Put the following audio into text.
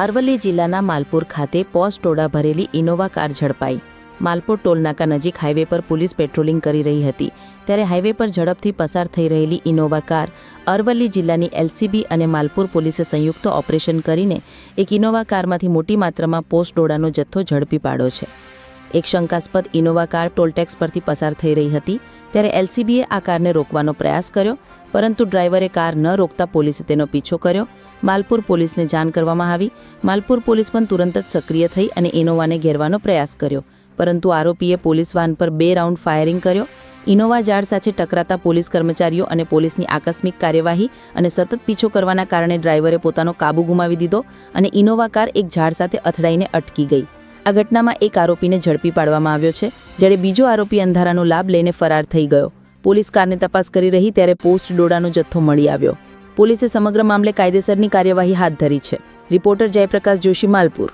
અરવલ્લી જિલ્લાના માલપુર ખાતે પોસ્ટ ટોળા ભરેલી ઇનોવા કાર ઝડપાઈ. માલપુર ટોલનાકા નજીક હાઈવે પર પોલીસ પેટ્રોલિંગ કરી રહી હતી. ત્યારે હાઈવે પર ઝડપથી પસાર થઈ રહેલી ઇનોવા કાર અરવલ્લી જિલ્લાની એલસીબી અને માલપુર પોલીસે સંયુક્ત ઓપરેશન કરીને એક ઇનોવા કારમાંથી મોટી માત્રામાં પોસ્ટ ડોડાનો જથ્થો ઝડપી પાડ્યો છે. એક શંકાસ્પદ ઇનોવા કાર ટોલટેક્સ પરથી પસાર થઈ રહી હતી, ત્યારે એલસીબીએ આ કારને રોકવાનો પ્રયાસ કર્યો, પરંતુ ડ્રાઈવરે કાર ન રોકતા પોલીસે તેનો પીછો કર્યો. માલપુર પોલીસને જાણ કરવામાં આવી. માલપુર પોલીસ પણ તુરંત જ સક્રિય થઈ અને ઇનોવાને ઘેરવાનો પ્રયાસ કર્યો. પરંતુ આરોપીએ પોલીસ વાન પર બે રાઉન્ડ ફાયરિંગ કર્યો. ઇનોવા ઝાડ સાથે ટકરાતા પોલીસ કર્મચારીઓ અને પોલીસની આકસ્મિક કાર્યવાહી અને સતત પીછો કરવાના કારણે ડ્રાઈવરે પોતાનો કાબુ ગુમાવી દીધો અને ઇનોવા કાર એક ઝાડ સાથે અથડાઈને અટકી ગઈ. આ ઘટનામાં એક આરોપીને ઝડપી પાડવામાં આવ્યો છે, જ્યારે બીજો આરોપી અંધારાનો લાભ લઈને ફરાર થઈ ગયો. પોલીસ કારને તપાસ કરી રહી ત્યારે પોસ્ટ ડોડાનો જથ્થો મળી આવ્યો. પોલીસે સમગ્ર મામલે કાયદેસરની કાર્યવાહી હાથ ધરી છે. રિપોર્ટર જયપ્રકાશ જોશી માલપુર.